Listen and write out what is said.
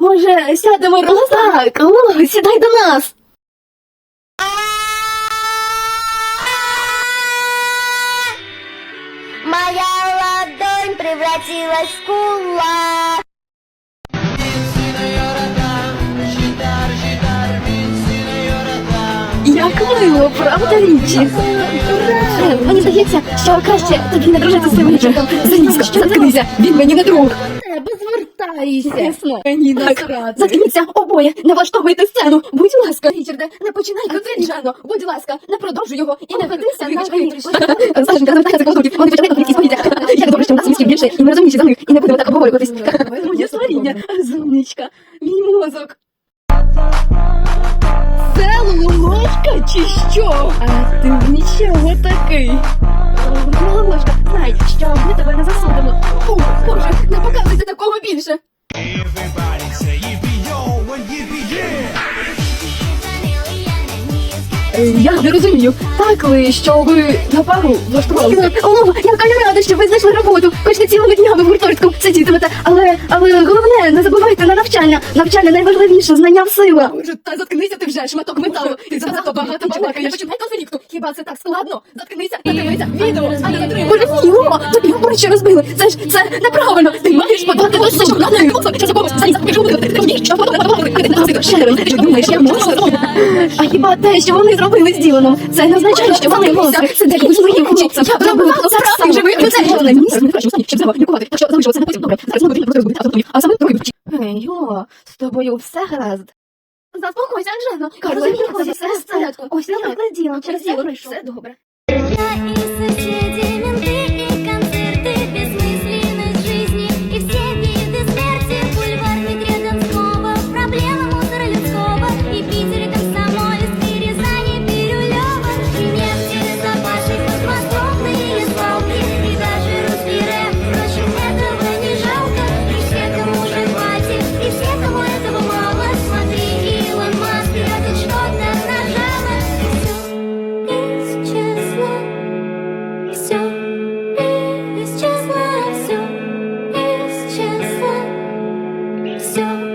Може, сядемо О, так, О, сідай до нас. Моя ладонь превратилась в кулак. Як мило, правда, Річі? Е, Мені здається, що краще тобі не дружити з цим Річардом. Залізка, заткнися, він мені не друг. Тебе Ясно. Мені заткніться обоє, не влаштовуйте сцену. Будь ласка, Річарде, не починай конфлікт, Будь ласка, не продовжуй його і не ведися на виріш. Сашенька, з конфліктів, вони починають конфлікт і сповідя. Як добре, що у нас міськів більше, і ми розумніші за них, і не будемо так обговорюватись. Моє створіння, зумничка, мій мозок. Це луночка чи що? А ти нічого такий. Головошка, знай, що ми тебе не засудимо. О, Боже, більше. Я не розумію. Так ви, що ви на пару влаштувалися? О, яка я рада, що ви знайшли роботу. Хоч не цілими днями в гуртожитку сидітимете. Але, але головне, не забувайте на навчання. Навчання найважливіше, знання сила. Боже, та заткнися ти вже, шматок металу. Ти занадто багато балакаєш. Починай конфлікту. Хіба це так складно? Заткнися, та дивися відео, а не затримуй. Боже, ні, Рома, тобі обличчя розбили. Це ж, це неправильно. Ти маєш подати подати, ти думаєш, я можу? А хіба те, що вони зробили з Діланом, це не означає, що вони монстри. Це деякі своїм хлопцям. Я зробила це справді живий людей. Вони місце не краще щоб треба лікувати. Так що залишилося на потім. Добре, зараз ми потрібно просто розбудити автомобіль, а саме трохи вчити. Ей, о, з тобою все гаразд. Заспокойся, Анжено. Розумієте, все в. Ось я так Ділан через Діло. Все добре. Я менты все.